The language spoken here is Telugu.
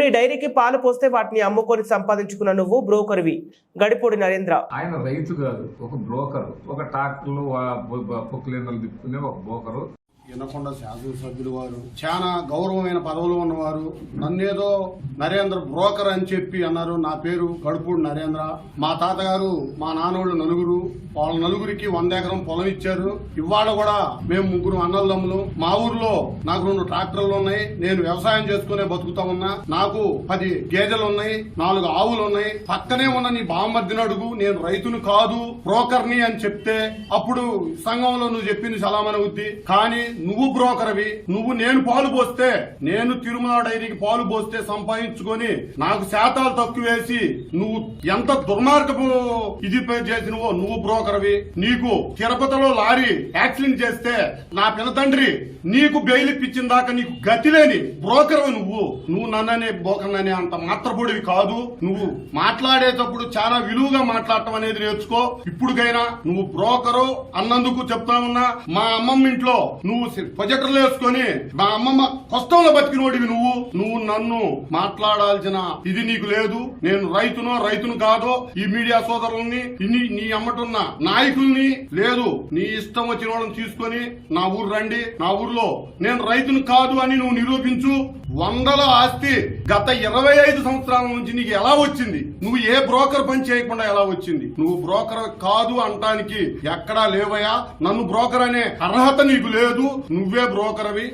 నీ డైరీకి పాలు పోస్తే వాటిని అమ్ముకొని సంపాదించుకున్న నువ్వు బ్రోకర్వి. గడిపూడి నరేంద్ర. ఆయన రైతు కాదు ఒక బ్రోకర్. ఒక ట్రాక్టర్లు పొక్కులేందలు తిప్పుకునే ఒక బ్రోకరు. వినకొండ శాసనసభ్యులు వారు చాలా గౌరవమైన పదవులు ఉన్నవారు నన్నేదో నరేంద్ర బ్రోకర్ అని చెప్పి అన్నారు. నా పేరు గడుపూడి నరేంద్ర. మా తాతగారు మా నాన్నోళ్ళు నలుగురు వాళ్ళ నలుగురికి వంద ఎకరం పొలం ఇచ్చారు. ఇవాళ కూడా మేము ముగ్గురు అన్నదమ్ములు మా ఊర్లో నాకు రెండు ట్రాక్టర్లు ఉన్నాయి. నేను వ్యవసాయం చేసుకునే బతుకుతా ఉన్నా. నాకు పది గేదెలు ఉన్నాయి నాలుగు ఆవులు ఉన్నాయి పక్కనే ఉన్న నీ బామ్మర్దిని అడుగు. నేను రైతును కాదు బ్రోకర్ని అని చెప్తే అప్పుడు సంఘంలో నువ్వు చెప్పింది సలామని అవుద్ది కానీ నువ్వు బ్రోకర్వి నువ్వు నేను పాలు పోస్తే నేను తిరుమల డైరీకి పాలు పోస్తే సంపాదించుకొని నాకు శాతాలు తక్కువ వేసి నువ్వు ఎంత దుర్మార్గపు ఇది పే చేసినవో నువ్వు బ్రోకర్వి. నీకు తిరుపతిలో లారీ యాక్సిడెంట్ చేస్తే నా పిల్ల తండ్రి నీకు బెయిల్ ఇప్పించిన దాకా నీకు గతి లేని బ్రోకర్ నువ్వు. నువ్వు నన్ననే బ్రోకర్ అంత మాత్రపూడివి కాదు. నువ్వు మాట్లాడేటప్పుడు చాలా విలువగా మాట్లాడటం అనేది నేర్చుకో. ఇప్పుడుకైనా నువ్వు బ్రోకరు అన్నందుకు చెప్తా ఉన్నా మా అమ్మమ్మ ఇంట్లో నువ్వు ప్రొజెక్టర్లు వేసుకొని మా అమ్మమ్మ కష్టంలో బతికినోడివి నువ్వు. నువ్వు నన్ను మాట్లాడాల్సిన ఇది నీకు లేదు. నేను రైతునో రైతును కాదో ఈ మీడియా సోదరుల్ని ఇన్ని నీ అమ్మటున్న నాయకుల్ని లేదు. నీ ఇష్టం వచ్చిన వాళ్ళని తీసుకొని నా ఊరు రండి. నా ఊర్లో నేను రైతును కాదు అని నువ్వు నిరూపించు. వందల ఆస్తి గత ఇరవై ఐదు సంవత్సరాల నుంచి నీకు ఎలా వచ్చింది? నువ్వు ఏ బ్రోకర్ పని చేయకుండా ఎలా వచ్చింది? నువ్వు బ్రోకర్ కాదు అంటానికి ఎక్కడా లేవయా నన్ను బ్రోకర్ అనే అర్హత నీకు లేదు. నువ్వే బ్రోకర్వి